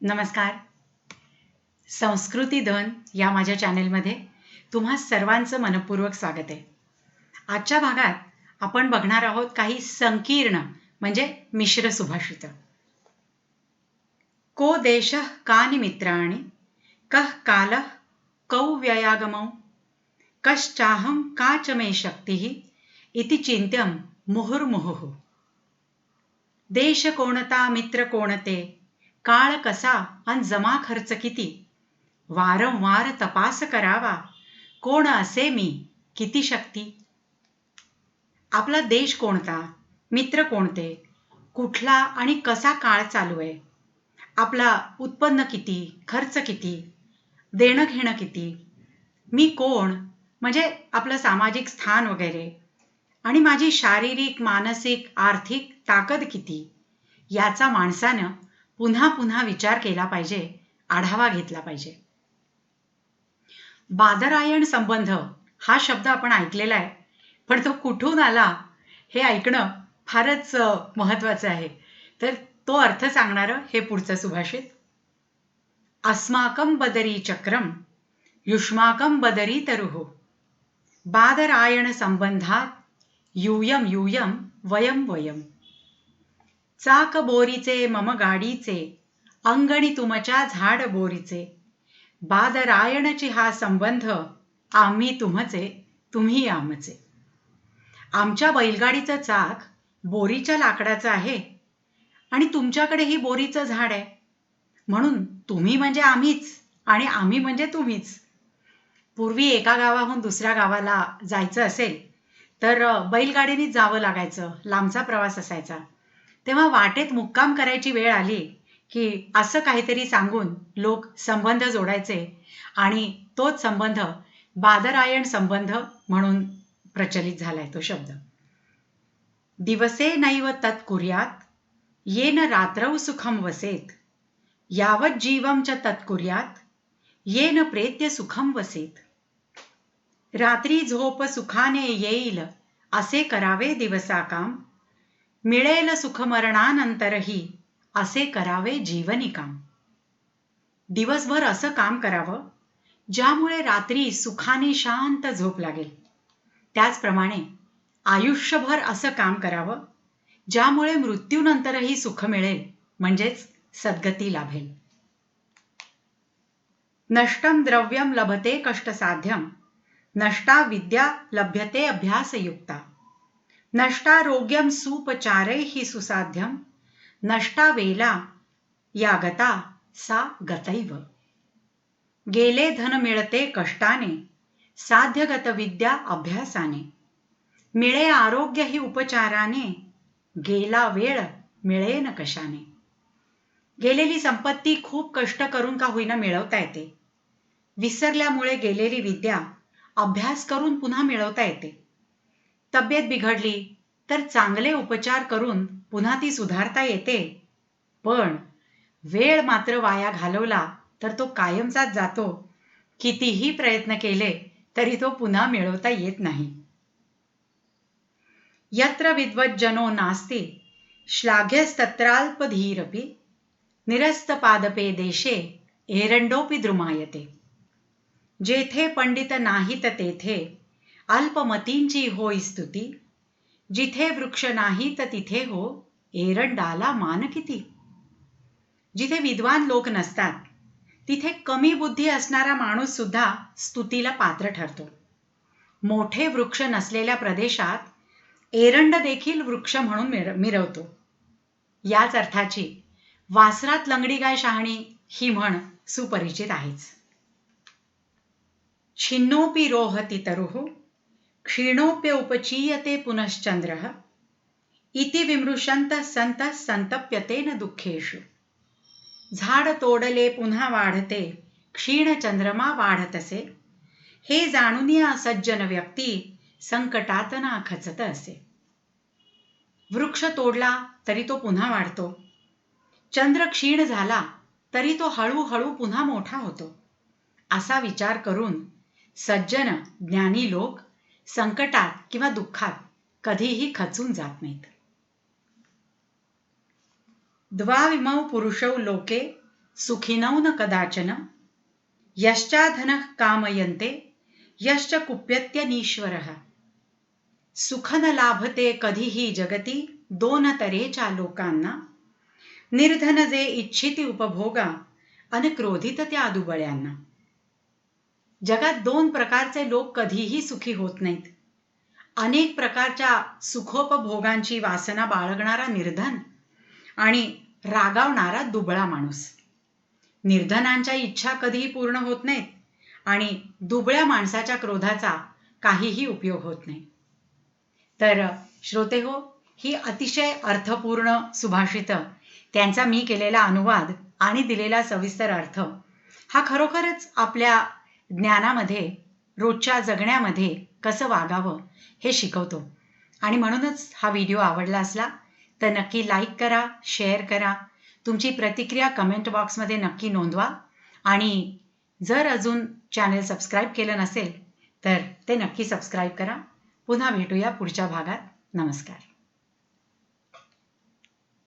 नमस्कार. संस्कृती धन या माझ्या चॅनेलमध्ये तुम्हा सर्वांचं मनपूर्वक स्वागत आहे. आजच्या भागात आपण बघणार आहोत काही संकीर्ण म्हणजे मिश्र सुभाषित. को देश कानि मित्राणि कः काल कौ व्ययागमौ कश्चाहं का च मे शक्तिः इति चिंत्यम मुहुर्मुहुः. देश कोणता मित्र कोणते काळ कसा आणि जमा खर्च किती? वारंवार तपास करावा. कोण असे मी? किती शक्ती? आपला देश कोणता? मित्र कोणते? कुठला आणि कसा काळ चालू आहे? आपला उत्पन्न किती? खर्च किती? देणं घेणं किती? मी कोण? म्हणजे आपलं सामाजिक स्थान वगैरे. आणि माझी शारीरिक मानसिक आर्थिक ताकद किती? याचा माणसानं पुन्हा पुन्हा विचार केला पाहिजे आढावा घेतला पाहिजे. बादरायण संबंध हा शब्द आपण ऐकलेला आहे. पण तो कुठून आला हे ऐकणं फारच महत्वाचं आहे. तर तो अर्थ सांगणारं हे पुढचं सुभाषित. अस्माकं बदरी चक्रम युष्माकं बदरी तरुः. बादरायण संबंधात यूयम यूयम वयम वयम. चाक बोरीचे मम गाडीचे अंगणी तुमच्या झाड बोरीचे. बादरायणची हा संबंध आम्ही तुमचे तुम्ही आमचे. आमच्या बैलगाडीचं चाक बोरीच्या लाकडाचं आहे आणि तुमच्याकडे ही बोरीचं झाड आहे. म्हणून तुम्ही म्हणजे आम्हीच आणि आम्ही म्हणजे तुम्हीच. पूर्वी एका गावाहून दुसऱ्या गावाला जायचं असेल तर बैलगाडीनेच जावं लागायचं लांबचा प्रवास असायचा. तेव्हा वाटेत मुक्काम करायची वेळ आली की असं काहीतरी सांगून लोक संबंध जोडायचे आणि तोच संबंध बादरायण संबंध म्हणून प्रचलित झालाय तो शब्द. दिवसे नैव तत्कुर्यात येन रात्रौ सुखम वसेत यावत जीवम च तत्कुर्यात येन प्रेत्य सुखम वसेत. रात्री झोप सुखाने येईल असे करावे दिवसा काम मिळेल सुखमरणानंतरही असे करावे जीवनी काम दिवसभर असं काम करावं ज्यामुळे रात्री सुखाने शांत झोप लागेल. त्याचप्रमाणे आयुष्यभर असं काम करावं ज्यामुळे मृत्यूनंतरही सुख मिळेल म्हणजेच सद्गती लाभेल. नष्टम द्रव्यम लभते कष्टसाध्यम नष्टा विद्या लभ्यते अभ्यासयुक्ता. नष्टारोग्यम सुपचारैहि सुसाध्यम नष्टा वेला या गता सा गतैव। गेले धन मिळते कष्टाने साध्यगत विद्या अभ्यासाने। मिळे आरोग्य ही उपचाराने गेला वेळ मिळेन कशाने। गेलेली संपत्ती खूप कष्ट करून का होईना मिळवता येते। विसरल्यामुळे गेलेली विद्या अभ्यास करून पुन्हा मिळवता येते। तब्येत बिघडली तर चांगले उपचार करून पुन्हा ती सुधारता येते. पण वेळ मात्र वाया घालवला तर तो कायमचाच जातो. कितीही प्रयत्न केले तरी तो पुन्हा मिळवता येत नाही. यत्र विद्वज्जनो नास्ति निरस्त निरस्तपादपे देशे एरंडोपी द्रुमायते. जेथे पंडित नाहीत तेथे अल्पमतींची होय स्तुती. जिथे वृक्ष नाहीत तिथे हो एरंडाला मान किती जिथे विद्वान लोक नसतात तिथे कमी बुद्धी असणारा माणूस सुद्धा स्तुतीला पात्र ठरतो. मोठे वृक्ष नसलेल्या प्रदेशात एरंड देखील वृक्ष म्हणून मिर मिरवतो. याच अर्थाची वासरात लंगडी गाय शहाणी ही म्हण सुपरिचित आहेच. छिन्नोपी रोह तरुः क्षीणोप्य उपचीयते पुनश्चंद्र इति विमृशंत संत संतप्यतेन दुःखेषु। झाड तोडले पुन्हा वाढते क्षीण चंद्रमा वाढतसे। हे जाणून या सज्जन व्यक्ती संकटात ना खचत असे। वृक्ष तोडला तरी तो पुन्हा वाढतो। चंद्र क्षीण झाला तरी तो हळूहळू पुन्हा मोठा होतो। असा विचार करून सज्जन ज्ञानी लोक संकटात किंवा दुःखात कधीही खचून जात नाहीत. द्वाविमौ पुरुषौ लोके सुखिनौ न कदाचन यश्चाधन कामयन्ते यश्च कुप्यत्यनीश्वरः. सुख न लाभते कधीही जगती दोन तरेच्या लोकांना निर्धन जे इच्छिती उपभोगा अन क्रोधित त्या दुबळ्यांना. जगात दोन प्रकारचे लोक कधीही सुखी होत नाहीत. अनेक प्रकारच्या सुखोपभोगांची वासना बाळगणारा निर्धन आणि रागावणारा दुबळा माणूस. निर्धनांच्या इच्छा कधीही पूर्ण होत नाहीत आणि दुबळ्या माणसाच्या क्रोधाचा काहीही उपयोग होत नाही. तर श्रोते हो ही अतिशय अर्थपूर्ण सुभाषित त्यांचा मी केलेला अनुवाद आणि दिलेला सविस्तर अर्थ हा खरोखरच आपल्या ज्ञानामध्ये रोजच्या जगण्यामध्ये कसं वागावं हे शिकवतो. आणि म्हणूनच हा व्हिडिओ आवडला असला तर नक्की लाईक करा शेअर करा. तुमची प्रतिक्रिया कमेंट बॉक्समध्ये नक्की नोंदवा. आणि जर अजून चॅनेल सबस्क्राईब केलं नसेल तर ते नक्की सबस्क्राईब करा. पुन्हा भेटूया पुढच्या भागात. नमस्कार.